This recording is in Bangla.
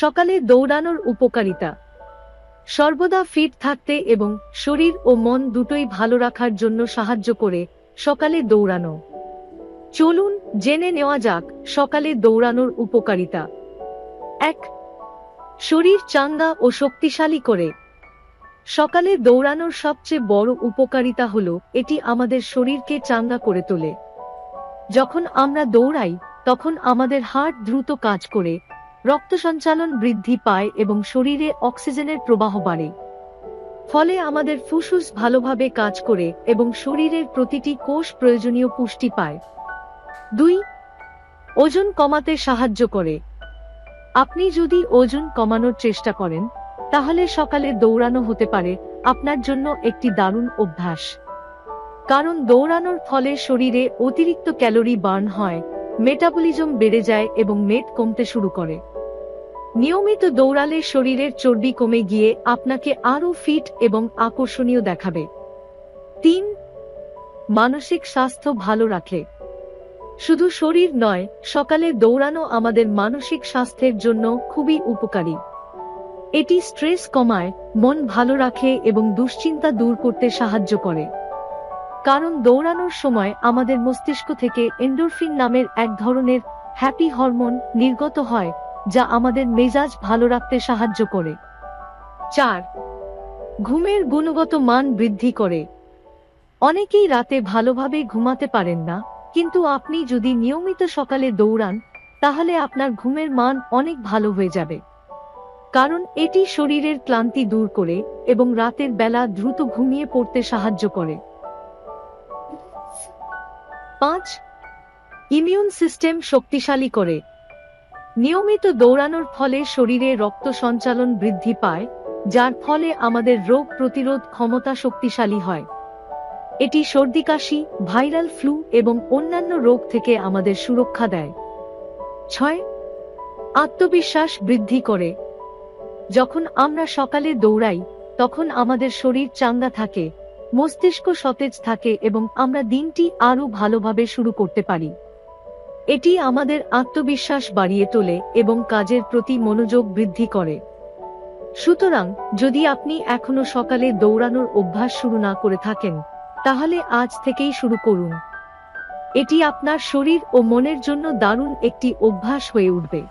সকালে দৌড়ানোর উপকারিতা। সর্বদা ফিট থাকতে এবং শরীর ও মন দুটোই ভালো রাখার জন্য সাহায্য করে সকালে দৌড়ানো। চলুন জেনে নেওয়া যাক সকালে দৌড়ানোর উপকারিতা। এক, শরীর চাঙ্গা ও শক্তিশালী করে। সকালে দৌড়ানোর সবচেয়ে বড় উপকারিতা হলো এটি আমাদের শরীরকে চাঙ্গা করে তোলে। যখন আমরা দৌড়াই, তখন আমাদের হার্ট দ্রুত কাজ করে রক্ত সঞ্চালন বৃদ্ধি পায় এবং শরীরে অক্সিজেনের প্রবাহ বাড়ে। ফলে আমাদের ফুসফুস ভালোভাবে কাজ করে এবং শরীরের প্রতিটি কোষ প্রয়োজনীয় পুষ্টি পায়। দুই, ওজন কমাতে সাহায্য করে। আপনি যদি ওজন কমানোর চেষ্টা করেন, তাহলে সকালে দৌড়ানো হতে পারে, আপনার জন্য একটি দারুণ অভ্যাস। কারণ দৌড়ানোর ফলে শরীরে অতিরিক্ত ক্যালোরি বার্ন হয়, মেটাবলিজম বেড়ে যায় এবং মেদ কমতে শুরু করে। নিয়মিত দৌড়ালে শরীরের চর্বি কমে গিয়ে আপনাকে আরও ফিট এবং আকর্ষণীয় দেখাবে। তিন, মানসিক স্বাস্থ্য ভালো রাখে শুধু শরীর নয়, সকালে দৌড়ানো আমাদের মানসিক স্বাস্থ্যের জন্য খুবই উপকারী। এটি স্ট্রেস কমায়, মন ভালো রাখে এবং দুশ্চিন্তা দূর করতে সাহায্য করে। কারণ দৌড়ানোর সময় আমাদের মস্তিষ্ক থেকে এন্ডোরফিন নামের এক ধরনের হ্যাপি হরমোন নির্গত হয় যা আমাদের মেজাজ ভালো রাখতে সাহায্য করে। চার, ঘুমের গুণগত মান বৃদ্ধি করে। অনেকেই রাতে ভালোভাবে ঘুমাতে পারেন না, কিন্তু আপনি যদি নিয়মিত সকালে দৌড়ান, তাহলে আপনার ঘুমের মান অনেক ভালো হয়ে যাবে। কারণ এটি শরীরের ক্লান্তি দূর করে এবং রাতের বেলা দ্রুত ঘুমিয়ে পড়তে সাহায্য করে। পাঁচ, ইমিউন সিস্টেম শক্তিশালী করে। নিয়মিত দৌড়ানোর ফলে শরীরে রক্ত সঞ্চালন বৃদ্ধি পায়, যার ফলে আমাদের রোগ প্রতিরোধ ক্ষমতা শক্তিশালী হয়। এটি সর্দি কাশি, ভাইরাল ফ্লু এবং অন্যান্য রোগ থেকে আমাদের সুরক্ষা দেয়। ছয়, আত্মবিশ্বাস বৃদ্ধি করে। যখন আমরা সকালে দৌড়াই, তখন আমাদের শরীর চাঙ্গা থাকে, মস্তিষ্ক সতেজ থাকে এবং আমরা দিনটি আরও ভালোভাবে শুরু করতে পারি। এটি আমাদের আত্মবিশ্বাস বাড়িয়ে তোলে এবং কাজের প্রতি মনোযোগ বৃদ্ধি করে। সুতরাং, যদি আপনি এখনও সকালে দৌড়ানোর অভ্যাস শুরু না করে থাকেন, তাহলে আজ থেকেই শুরু করুন। এটি আপনার শরীর ও মনের জন্য দারুণ একটি অভ্যাস হয়ে উঠবে।